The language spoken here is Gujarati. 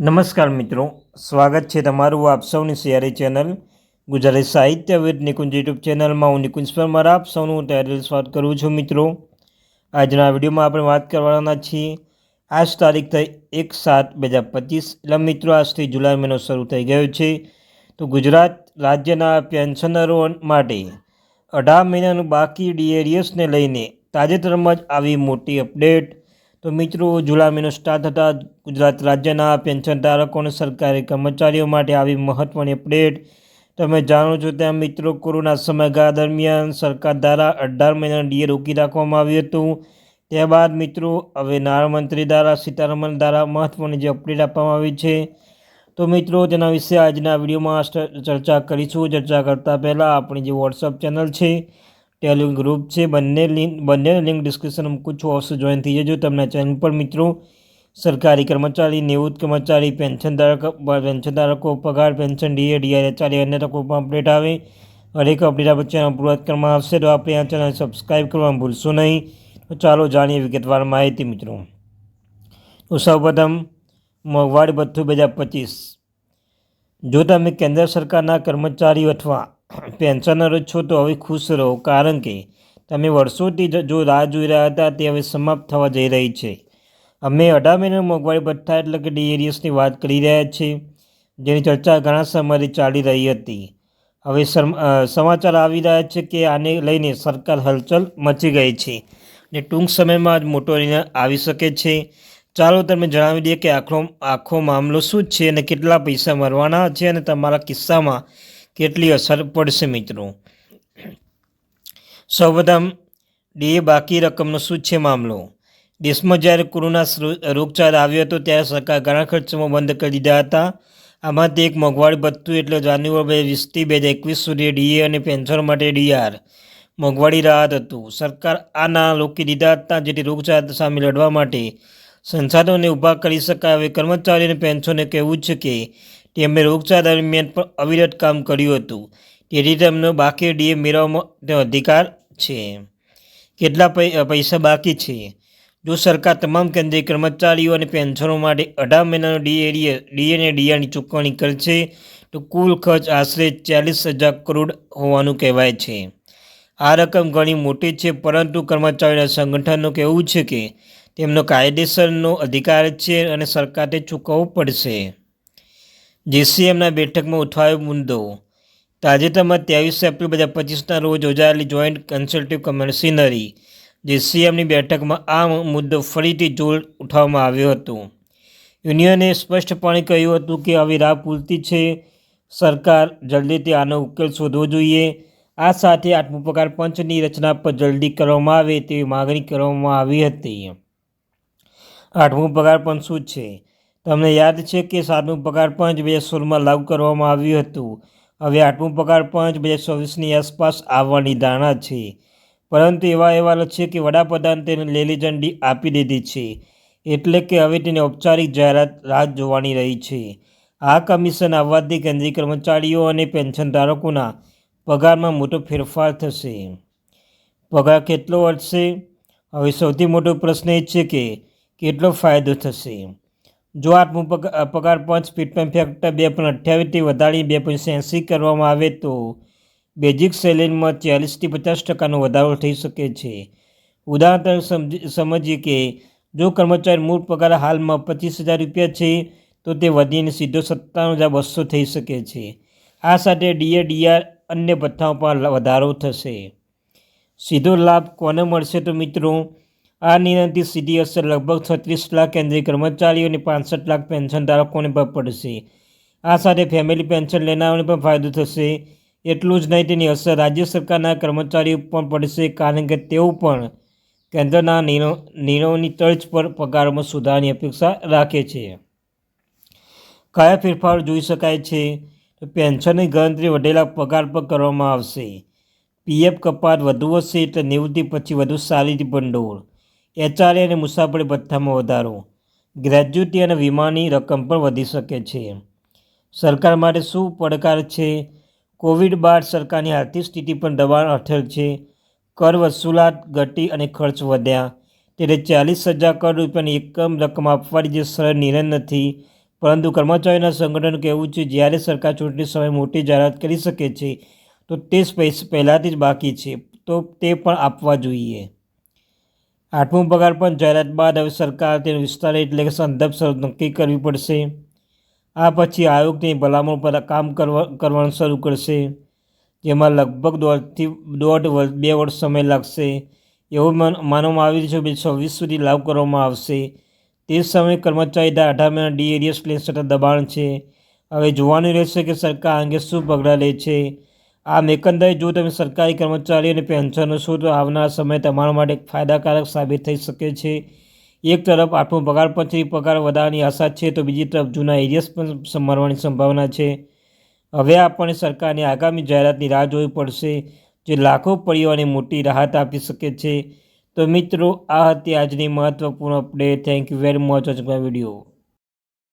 નમસ્કાર મિત્રો, સ્વાગત છે તમારું આપ સૌની સિયારી ચેનલ ગુજરાતી સાહિત્ય વિદ નિકુંજ યુટ્યુબ ચેનલમાં. હું નિકુંજ પર મારા આપ સૌનું તૈયારી સ્વાગત કરું છું મિત્રો. આજના વિડીયોમાં આપણે વાત કરવાના છીએ. આજ તારીખ થઈ એક સાત બે હજાર પચીસ, એટલે મિત્રો આજથી જુલાઈ મહિનો શરૂ થઈ ગયો છે. તો ગુજરાત રાજ્યના પેન્શનરો માટે અઢાર મહિનાનું બાકી ડીએરિયસને લઈને તાજેતરમાં જ આવી મોટી અપડેટ. તો મિત્રો જુલા મહિનો સ્ટાર્ટ થતાં ગુજરાત રાજ્યના પેન્શન ધારકો અને સરકારી કર્મચારીઓ માટે આવી મહત્ત્વની અપડેટ. તમે જાણો છો ત્યાં મિત્રો, કોરોના સમયગાળા દરમિયાન સરકાર દ્વારા અઢાર મહિનાનું ડીએ રોકી રાખવામાં આવ્યું હતું. ત્યારબાદ મિત્રો, હવે નાણામંત્રી દ્વારા સીતારમણ દ્વારા મહત્ત્વની જે અપડેટ આપવામાં આવી છે. તો મિત્રો, તેના વિશે આજના વિડીયોમાં ચર્ચા કરીશું. ચર્ચા કરતાં પહેલાં આપણી જે વોટ્સઅપ ચેનલ છે ટેલિંગ ગ્રુપ છે. બંને લિંક બંને લિંક ડિસ્ક્રિપ્શન મૂકું છું જોઈન થઈ જજો તમને ચેનલ પર મિત્રો સરકારી કર્મચારી, નિવૃત્ત કર્મચારી પેન્શન ધારક પેન્શન ધારકો, પગાર પેન્શન ડીએ ડીઆર એચઆરએ અન્ય તકો પણ અપડેટ આવે. હરેક અપડેટ આપણે ચેનલ પૂરત કરવામાં આવશે. તો આપણે આ ચેનલ સબસ્ક્રાઈબ કરવાનું ભૂલશો નહીં. તો ચાલો જાણીએ વિગતવાર માહિતી મિત્રો. સૌપ્રથમ મોંઘવારી ભથ્થું બે હજાર પચીસ. જો તમે કેન્દ્ર સરકારના કર્મચારીઓ અથવા પેન્શનરો છો તો હવે ખુશ રહો. કારણ કે તમે વર્ષોથી જો રાહ જોઈ રહ્યા હતા, તે હવે સમાપ્ત થવા જઈ રહી છે. અમે અઢાર મહિના મોંઘવારી ભથ્થા એટલે કે ડીએરિયસની વાત કરી રહ્યા છીએ, જેની ચર્ચા ઘણા સમયથી ચાલી રહી હતી. હવે સમાચાર આવી રહ્યા છે કે આને લઈને સરકાર હલચલ મચી ગઈ છે ને ટૂંક સમયમાં જ મોટો નિર્ણય આવી શકે છે. ચાલો તમે જણાવી દઈએ કે આખો આખો મામલો શું છે અને કેટલા પૈસા મરવાના છે અને તમારા કિસ્સામાં કેટલી અસર પડશે મિત્રો? સૌપ્રથમ, ડીએ બાકી રકમનો શું છે મામલો? દેશમાં જ્યારે કોરોના રોગચાળો આવ્યો હતો ત્યારે સરકાર ઘણા ખર્ચમાં બંધ કરી દીધા હતા. આમાંથી એક મોંઘવારી ભથ્થું એટલે જાન્યુઆરી બે વીસથી બે હજાર એકવીસ સુધી ડીએ અને પેન્શન માટે ડીઆર મોંઘવારી રાહત હતું. સરકાર આ લોકી દીધા હતા, જેથી રોગચાળા સામે લડવા માટે સંસાધનોને ઊભા કરી શકાય. હવે કર્મચારીઓને પેન્શનને કહેવું છે કે તેમણે રોગચાળા દરમિયાન પણ અવિરત કામ કર્યું હતું. તેથી તેમનો બાકી ડીએ મેળવવાનો અધિકાર છે. કેટલા પૈસા બાકી છે? જો સરકાર તમામ કેન્દ્રીય કર્મચારીઓ અને પેન્શનો માટે અઢાર મહિનાનો ડીએ ડીએ અને ડીઆરની ચૂકવણી કરશે, તો કુલ ખર્ચ આશરે ચાલીસ હજાર કરોડ હોવાનું કહેવાય છે. આ રકમ ઘણી મોટી છે, પરંતુ કર્મચારીઓના સંગઠનનું કહેવું છે કે તેમનો કાયદેસરનો અધિકાર છે અને સરકારે ચૂકવવો પડશે. જેસીએમના બેઠકમાં ઉઠાવ્યો મુદ્દો. તાજેતરમાં ત્રેવીસ એપ્રિલ બે હજાર પચીસના રોજ યોજાયેલી જોઈન્ટ કન્સલ્ટિવ કમિશનરી જીસીએમની બેઠકમાં આ મુદ્દો ફરીથી જોર ઉઠાવવામાં આવ્યો હતો. યુનિયને સ્પષ્ટપણે કહ્યું હતું કે હવે રાહ પૂરતી છે. સરકાર જલ્દીથી આનો ઉકેલ શોધવો જોઈએ. આ સાથે આઠમો પગાર પંચની રચના પર જલ્દી કરવામાં આવે તેવી માગણી કરવામાં આવી હતી. આઠમું પગાર પંચ શું છે? તમને યાદ છે કે સાતમું પગાર પંચ બે હજાર સોળમાં લાગુ કરવામાં આવ્યું હતું. હવે આઠમું પગાર પંચ બે હજાર ચોવીસની આસપાસ આવવાની ધારણા છે. પરંતુ એવા અહેવાલ છે કે વડાપ્રધાન તેને લીલી ઝંડી આપી દીધી છે. એટલે કે હવે તેની ઔપચારિક જાહેરાત રાહ જોવાની રહી છે. આ કમિશન આવવાથી કેન્દ્રીય કર્મચારીઓ અને પેન્શન ધારકોના પગારમાં મોટો ફેરફાર થશે. પગાર કેટલો વધશે? હવે સૌથી મોટો પ્રશ્ન એ છે કે કેટલો ફાયદો થશે? જો આઠમું પગાર પંચ ફિટમેન્ટ ફેક્ટર બે પોઈન્ટ અઠ્યાવીસથી વધારી બે પોઈન્ટ એંસી કરવામાં આવે તો બેઝિક સેલેરીમાં ચાલીસથી પચાસ ટકાનો વધારો થઈ શકે છે. ઉદાહરણ તરીકે સમજીએ કે જો કર્મચારી મૂળ પગાર હાલમાં પચીસ હજાર રૂપિયા છે, તો તે વધીને સીધો સત્તાણું હજાર બસો થઈ શકે છે. આ સાથે ડીએ, ડીઆર અન્ય ભથ્થાઓ પર વધારો થશે. સીધો લાભ કોને મળશે તો મિત્રો આ નિર્ણયથી સીધી અસર લગભગ છત્રીસ લાખ કેન્દ્રીય કર્મચારીઓ અને પાંસઠ લાખ પેન્શન ધારકોને પર પડશે. આ સાથે ફેમિલી પેન્શન લેનારાઓને પણ ફાયદો થશે. એટલું જ નહીં, તેની અસર રાજ્ય સરકારના કર્મચારીઓ પણ પડશે, કારણ કે તેઓ પણ કેન્દ્રના નિર્ણયોની તર્જ પર પગારમાં સુધારની અપેક્ષા રાખે છે. કયા ફેરફારો જોઈ શકાય છે? પેન્શનની ગણતરી વધેલા પગાર પર કરવામાં આવશે. પીએફ કપાત વધુ હશે એટલે નિવૃત્તિ પછી વધુ સારી ભંડોળ. એચઆરએ અને મુસાફરી ભથ્થામાં વધારો. ગ્રેજ્યુટી અને વીમાની રકમ પણ વધી શકે છે. સરકાર માટે શું પડકાર છે? કોવિડ બાદ સરકારની આર્થિક સ્થિતિ પર દબાણ હેઠળ છે. કર વસૂલાત ઘટી અને ખર્ચ વધ્યા. ત્યારે ચાલીસ હજાર કરોડ રૂપિયાની એકમ રકમ આપવાની જે સરળ નિર્ણય નથી, પરંતુ કર્મચારીના સંગઠન કહેવું છે, જ્યારે સરકાર ચૂંટણી સમયે મોટી જાહેરાત કરી શકે છે, તો તે પહેલાંથી જ બાકી છે, તો તે પણ આપવા જોઈએ. આઠમો પગાર પણ જાહેરાત બાદ હવે સરકાર તેનો વિસ્તાર એટલે કે સંદર્ભ શરત નક્કી કરવી પડશે. આ પછી આયોગ તેની ભલામણ પર કામ કરવા, કરવાનું શરૂ કરશે, જેમાં લગભગ દોઢથી, દોઢ વર્ષ બે વર્ષ સમય લાગશે. એવું માન- માનવામાં આવી રહ્યું છે કે છવ્વીસ સુધી લાગુ કરવામાં આવશે. તે સમયે કર્મચારી દર અઢાર મહિના ડી એરિયસ પ્લેન સતત દબાણ છે. હવે જોવાનું રહેશે કે સરકાર અંગે શું પગલાં લે છે. આમ એકંદરે જો તમે સરકારી કર્મચારી અને પેન્શનો છો, તો આવનારા સમય તમારા માટે ફાયદાકારક સાબિત થઈ શકે છે. એક તરફ આઠમો પગાર પછી પગાર વધારવાની આશા છે, તો બીજી તરફ જૂના એરિયસ પણ મરવાની સંભાવના છે. હવે આપણને સરકારની આગામી જાહેરાતની રાહ જોવી પડશે, જે લાખો પરિવારને મોટી રાહત આપી શકે છે. તો મિત્રો, આ હતી આજની મહત્વપૂર્ણ update thank you very much watching my video